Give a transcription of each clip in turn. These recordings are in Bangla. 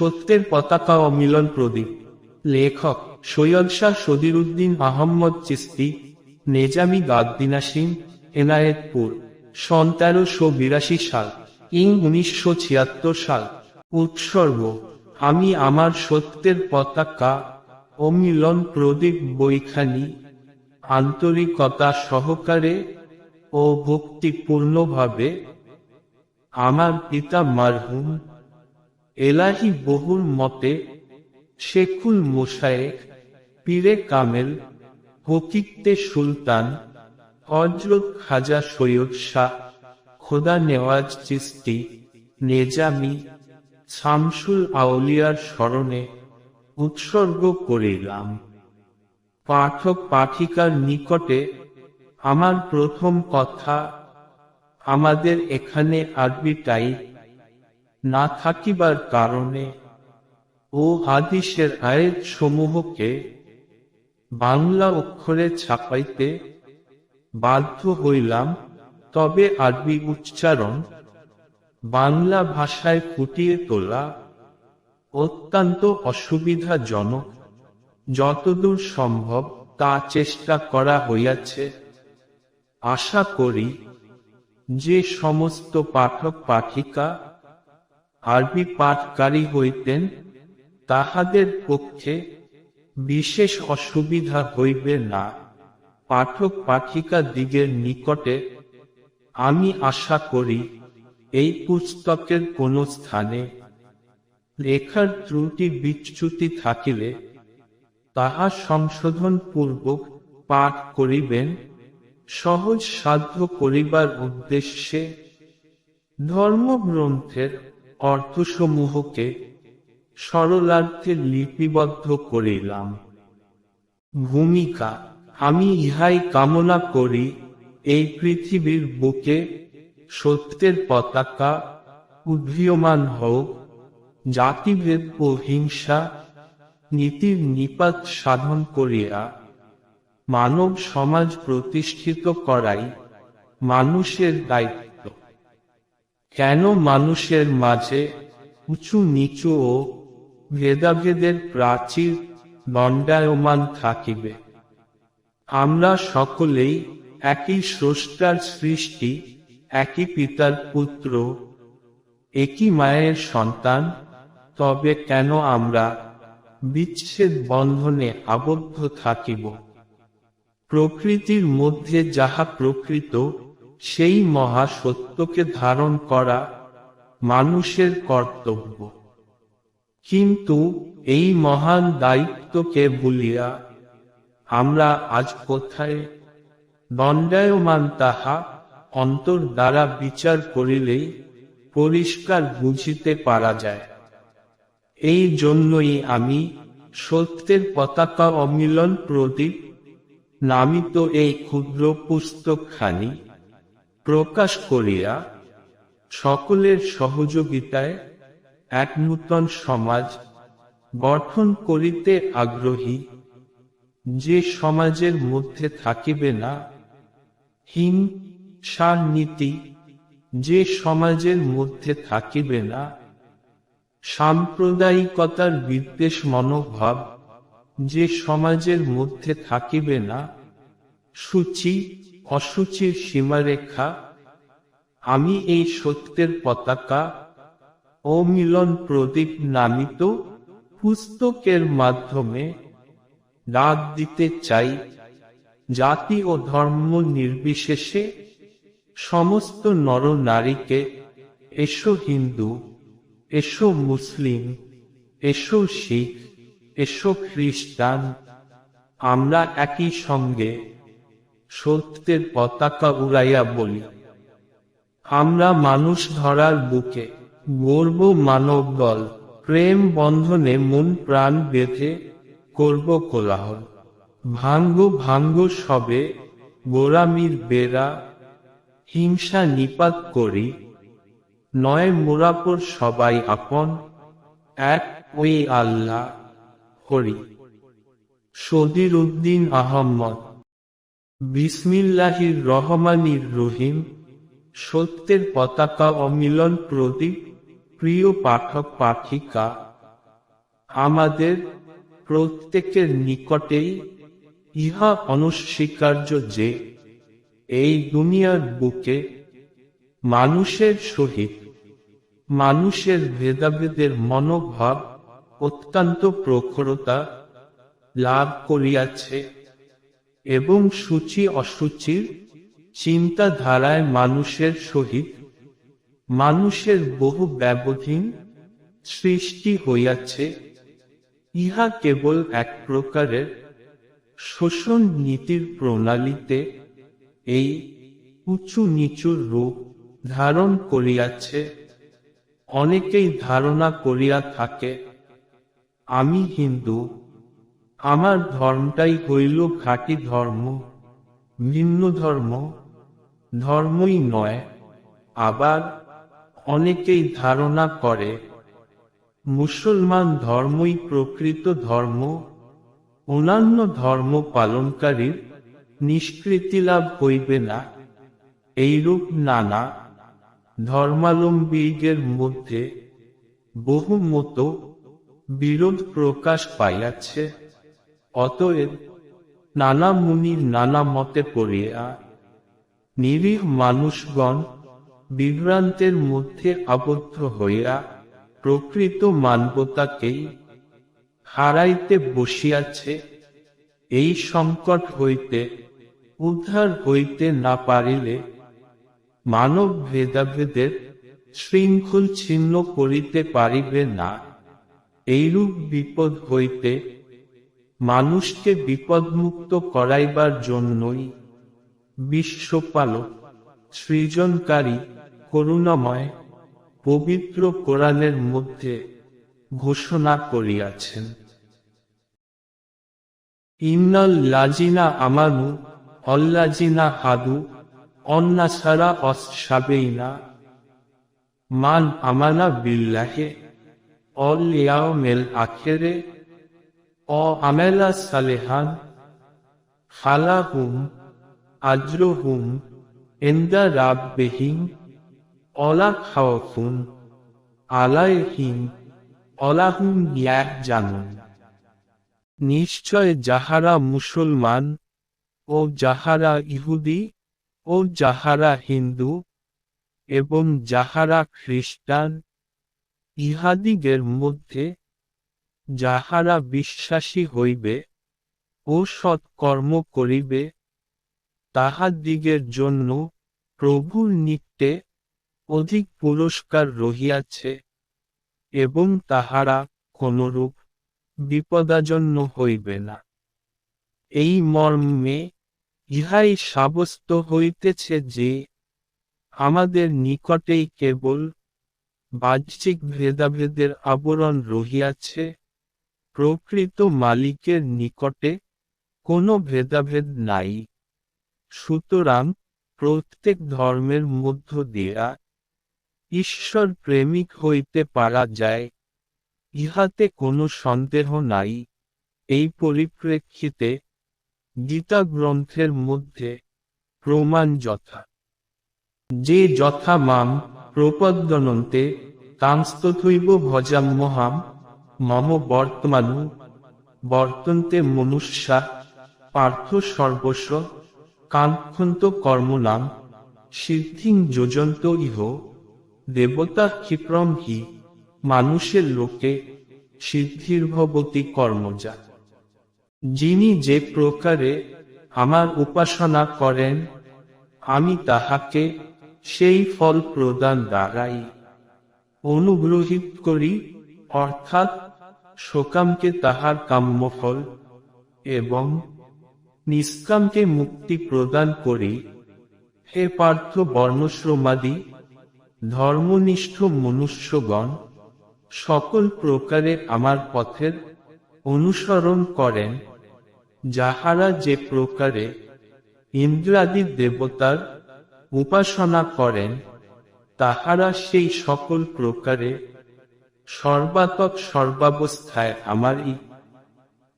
সত্যের পতাকা ও মিলন প্রদীপ। লেখক সৈয়দ শাহ সদিরুদ্দিন আহম্মদ চিস্তি, নেজামি গাদ্দিনাসিম এনায়েতপুর সন তেরোশো বিরাশি সাল, ইং উনিশশো ছিয়াত্তর সাল। উৎসর্গ, আমি আমার সত্যের পতাকা ও মিলন প্রদীপ বইখানি, আন্তরিকতা সহকারে ও ভক্তিপূর্ণভাবে, আমার পিতা মারহুম এলাহি বহুর মতে, শেখুল মোশায়েক পীরে কামেল, হকিকতে সুলতান হজরত খাজা সৈয়দ শাহ, খোদা নেওয়াজ চিস্তি, নেজামি, শামসুল আউলিয়ার স্মরণে উৎসর্গ করিলাম। পাঠক পাঠিকার নিকটে আমার প্রথম কথা, আমাদের এখানে আরবিটাই না থাকিবার কারণে ও হাদিসের আয়াত সমূহকে বাংলা অক্ষরে ছাপাইতে বাধ্য হইলাম, তবে আরবি উচ্চারণ বাংলা ভাষায় ফুটিয়ে তোলা অত্যন্ত অসুবিধাজনক। যতদূর সম্ভব তা চেষ্টা করা হইয়াছে। আশা করি যে সমস্ত পাঠক পাঠিকা আরবি পাঠকারী হইতেন, তাহাদের পক্ষে বিশেষ অসুবিধা হইবে না। পাঠক পাঠিকা দিগের নিকটে আমি আশা করি, এই পুস্তকের কোন স্থানে লেখার ত্রুটি বিচ্যুতি থাকিলে তাহা সংশোধন পূর্বক পাঠ করিবেন। সহজ সাধ্য করিবার উদ্দেশ্যে ধর্মগ্রন্থের অর্থসমূহকে সরলার্থে লিপিবদ্ধ করিলাম। ভূমিকা, আমি ইহাই কামনা করি, এই পৃথিবীর বুকে সত্যের পতাকা উদীয়মান হোক, জাতিভেদ ও হিংসা, নীতির নিপাত সাধন করিয়া মানব সমাজ প্রতিষ্ঠিত করাই মানুষের দায়িত্ব। কেন মানুষের মাঝে উঁচু নিচু ও ভেদাভেদের প্রাচীর দণ্ডায়মান থাকিবে? আমরা সকলেই একই স্রষ্টার সৃষ্টি, একই পিতার পুত্র, একই মায়ের সন্তান, তবে কেন আমরা বিচ্ছেদ বন্ধনে আবদ্ধ থাকিব? প্রকৃতির মধ্যে যাহা প্রকৃত সেই মহা সত্যকে ধারণ করা মানুষের কর্তব্য। কিন্তু এই মহান দায়িত্বকে ভুলিয়া আমরা আজ কোথায়? দণ্ডায়মান তাহা অন্তর দ্বারা বিচার করিলেই পরিষ্কার বুঝিতে পারা যায়। এই জন্যই আমি সত্যের পতাকা অমিলন প্রদীপ নামিত এই ক্ষুদ্র পুস্তকখানি প্রকাশ করিয়া সকলের সহযোগিতায় এক নূতন সমাজ গঠন করিতে আগ্রহী, যে সমাজের মধ্যে থাকিবে না হিং সার নীতি যে সমাজের মধ্যে থাকিবে না, সাম্প্রদায়িকতার বিদ্বেষ মনোভাব, যে সমাজের মধ্যে থাকিবে না, সূচি অসুচির সীমারেখা, আমি এই সত্যের পতাকা ও মিলন প্রদীপ নামিত পুস্তকের মাধ্যমে ডাক দিতে চাই। জাতি ও ধর্ম নির্বিশেষে সমস্ত নর নারীকে, এসো হিন্দু, এসো মুসলিম, এসো শিখ, এসো খ্রিস্টান, আমরা একই সঙ্গে সত্যের পতাকা উড়াইয়া বলি। আমরা মানুষ ধরার বুকে গর্ব মানব দল, প্রেম বন্ধনে মন প্রাণ বেঁধে করব কোলাহল। ভাঙ্গ ভাঙ্গ সবে গোরামির বেড়া, হিংসা নিপাত করি, নয় মোরাপর সবাই আপন, এক ওই আল্লাহ করি। সদির উদ্দিন আহম্মদ বিসমিল্লাহির রহমানির রহিম, সত্যের পতাকা অমিলন প্রদীপ, প্রিয় পাঠক পাঠিকা, আমাদের প্রত্যেকের নিকটেই ইহা অনস্বীকার্য যে এই দুনিয়ার বুকে মানুষের সহিত, মানুষের ভেদাভেদের মনোভাব অত্যন্ত প্রখরতা লাভ করিয়াছে। এবং সূচি অসুচির চিন্তাধারায় মানুষের সহিত মানুষের বহু ব্যবধীন সৃষ্টি হইয়াছে, ইহা কেবল এক প্রকারের শোষণ নীতির প্রণালীতে এই উঁচু নিচুর রূপ ধারণ করিয়াছে, অনেকেই ধারণা করিয়া থাকে, আমি হিন্দু আমার ধর্মটাই হইল ঘাটি ধর্ম ভিন্ন ধর্ম। ধর্মই নয়, আবার অনেকেই ধারণা করে, মুসলমান ধর্মই প্রকৃত ধর্ম, অন্যান্য ধর্ম পালনকারীর নিষ্কৃতি লাভ হইবে না। এইরূপ নানা ধর্মালম্বীদের মধ্যে বহু মত বিরোধ প্রকাশ পাইয়াছে। অতএব নানা মুনির নানা মতে পড়িয়া নিরীহ মানুষগণ বিভ্রান্তের মধ্যে আবদ্ধ হইয়া প্রকৃত মানবতাকেই হারাইতে বসিয়াছে, এই সংকট হইতে উদ্ধার হইতে না পারিলে মানব ভেদাভেদের শৃঙ্খল ছিন্ন করিতে পারিবে না। এইরূপ বিপদ হইতে মানুষকে বিপদমুক্ত করাইবার জন্যই বিশ্বপালক, সৃজনকারী, করুণাময়, পবিত্র কোরআনের মধ্যে ঘোষণা করিয়াছেন। ইন্নাল লাজিনা আমানু, অল্লাজিনা হাদু, অন্নাসারা অসাবেইনা, মান আমানা বিল্লাহে, অল ইয়াউমেল আখেরে অ আমেলা সালেহান ফালাহুম আজরুহুম এন্দা রাব্বিহিম অলা খাওয়াফুন আলাইহিম অলাহুম ইয়াহ জানুন নিশ্চয় যাহারা মুসলমান ও যাহারা ইহুদি ও যাহারা হিন্দু এবং যাহারা খ্রিস্টান ইহাদিগের মধ্যে যাহারা বিশ্বাসী হইবে ও সৎকর্ম করিবে তাহাদিগের জন্য প্রভুর নিত্যে অধিক পুরস্কার রহিয়াছে এবং তাহারা কোনরূপ বিপদাজন্য হইবে না। এই মর্মে ইহাই সাব্যস্ত হইতেছে যে, আমাদের নিকটেই কেবল বাহ্যিক ভেদাভেদের আবরণ রহিয়াছে প্রকৃত মালিকের নিকটে কোনো ভেদাভেদ নাই। সুতরাং প্রত্যেক ধর্মের মধ্য দিয়া ঈশ্বর প্রেমিক হইতে পারা যায়, ইহাতে কোনো সন্দেহ নাই। এই পরিপ্রেক্ষিতে গীতা গ্রন্থের মধ্যে প্রমাণ যথা। যে যথা মাম প্রপদ্যনন্তে তাংস্তথৈব ভজাম্যহাম মম বর্তমানু, বর্তন্তে মনুষ্যা, পার্থ সর্বস্ব, কাঙ্ক্ষন্ত কর্মনাম, সিদ্ধিং যোজন্ত ইহ, দেবতা ক্ষিপ্রম হি, মানুষের লোকে, সিদ্ধির্ভবতী কর্মজা। যিনি যে প্রকারে আমার উপাসনা করেন, আমি তাহাকে সেই ফল প্রদান দ্বারাই অনুগ্রহিত করি, অর্থাৎ শোকামকে তাহার কাম্য ফল এবং নিষ্কামকে মুক্তি প্রদান করি। হে পার্থ বর্ণশ্রমাদি, ধর্মনিষ্ঠ মনুষ্যগণ, সকল প্রকারে আমার পথের অনুসরণ করেন, যাহারা যে প্রকারে ইন্দ্রাদি দেবতার উপাসনা করেন, তাহারা সেই সকল প্রকারে সর্বাতক সর্বাবস্থায় আমারই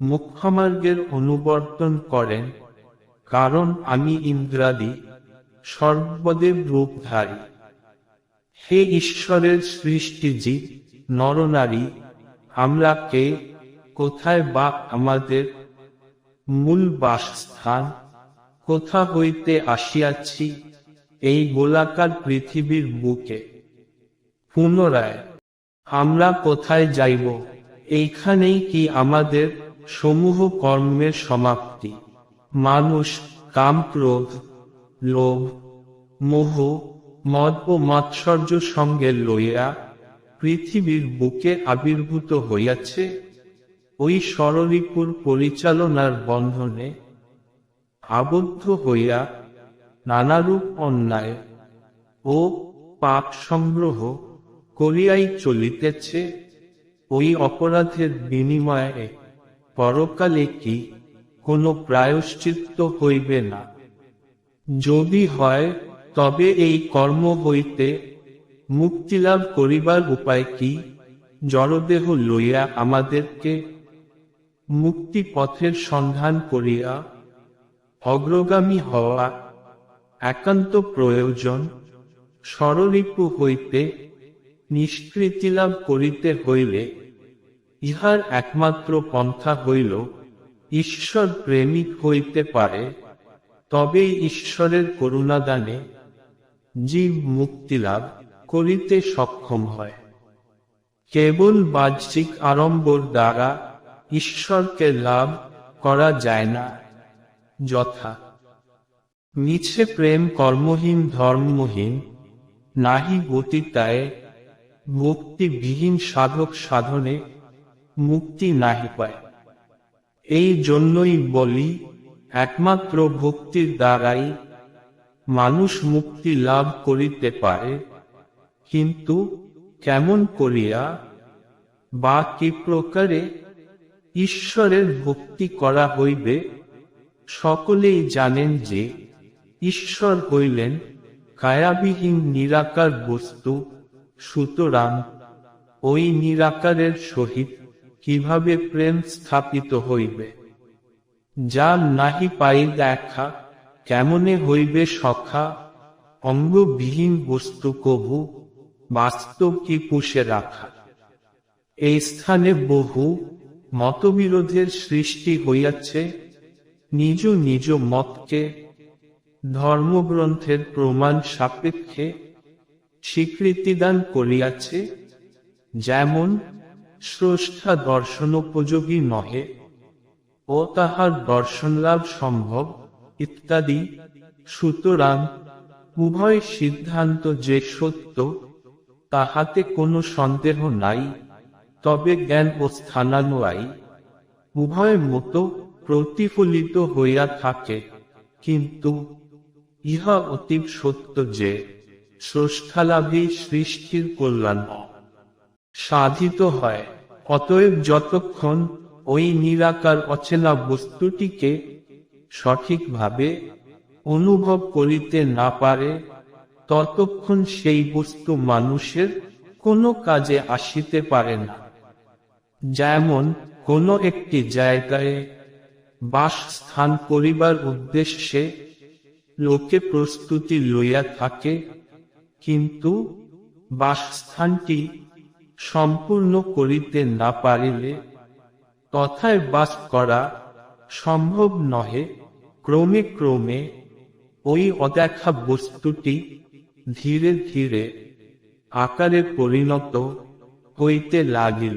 মুখ্যমার্গের অনুবর্তন করেন, কারণ আমি ইন্দ্রাদি, সর্বদেব রূপধারী। হে ঈশ্বরের সৃষ্টি জীব নরনারী আমরা কে, কোথায় বা আমাদের মূল বাসস্থান, কোথা হইতে আসিয়াছি, এই গোলাকার পৃথিবীর বুকে? পুনরায় আমরা কোথায় যাইব? এইখানেই কি আমাদের সমূহ কর্মের সমাপ্তি? মানুষ, কাম, ক্রোধ, লোভ, মোহ, মদ ও মাৎসর্য সঙ্গে লইয়া পৃথিবীর বুকে আবির্ভূত হইয়াছে, ওই সরলিপুর পরিচালনার বন্ধনে আবদ্ধ হইয়া নানারূপ অন্যায় ও পাপ সংগ্রহ করিয়াই চলিতেছে, ওই অপরাধের বিনিময়ে পরকালে কি কোনো প্রায়শ্চিত্ত হইবে না? যদি হয়, তবে এই কর্ম হইতে মুক্তিলাভ করিবার উপায় কি? জড়দেহ লইয়া আমাদেরকে মুক্তি পথের সন্ধান করিয়া অগ্রগামী হওয়া একান্ত প্রয়োজন, স্বরলিপু হইতে নিষ্কৃতিলাভ করিতে হইলে ইহার একমাত্র পন্থা হইল, ঈশ্বর প্রেমিক হইতে পারে তবে ঈশ্বরের করুণাদানে জীব মুক্তিলাভ করিতে সক্ষম হয়। কেবল বাহ্যিক আড়ম্বর দ্বারা ঈশ্বরকে লাভ করা যায় না। যথা। মিছে প্রেম কর্মহীন ধর্মহীন, নাহি গতিতায় ভক্তিবিহীন সাধক সাধনে মুক্তি নাহি পায়। এই জন্যই বলি, একমাত্র ভক্তির দ্বারাই মানুষ মুক্তি লাভ করিতে পারে, কিন্তু কেমন করিয়া বা কি প্রকারে ঈশ্বরের ভক্তি করা হইবে, সকলেই জানেন যে ঈশ্বর হইলেন কায়াবিহীন নিরাকার বস্তু সুতরাং ওই নিরাকারের সহিত কীভাবে প্রেম স্থাপিত হইবে? যা নাহি পাই দেখা, কেমনে হইবে সখা? অঙ্গবিহীন বস্তু কভু বাস্তব কি পুষে রাখা? এই স্থানে বহু মতবিরোধের সৃষ্টি হইয়াছে, নিজ নিজ মতকে, ধর্মগ্রন্থের প্রমাণ সাপেক্ষে স্বীকৃতিদান করিয়াছে, যেমন স্রষ্টা দর্শনোপযোগী নহে ও তাহার দর্শন লাভ সম্ভব ইত্যাদি। সুতরাং উভয় সিদ্ধান্ত যে সত্য, তাহাতে কোনো সন্দেহ নাই। তবে জ্ঞান ও স্থানানুয়ায়ী উভয় মতো প্রতিফলিত হইয়া থাকে, কিন্তু ইহা অতীব সত্য যে স্রষ্টালাভেই সৃষ্টির কল্যাণ। সাধিত হয়। অতএব যতক্ষণ ওই নিরাকার অচেনা বস্তুটিকে সঠিকভাবে অনুভব করিতে না পারে, ততক্ষণ সেই বস্তু মানুষের কোনো কাজে আসিতে পারে না। যেমন কোনো একটি জায়গায় বাসস্থান করিবার উদ্দেশ্যে লোকে প্রস্তুতি লইয়া থাকে কিন্তু বাসস্থানটি সম্পূর্ণ করিতে না পারিলে তথায় বাস করা সম্ভব নহে। ক্রমে ক্রমে ওই অদেখা বস্তুটি ধীরে ধীরে আকারে পরিণত হইতে লাগিল।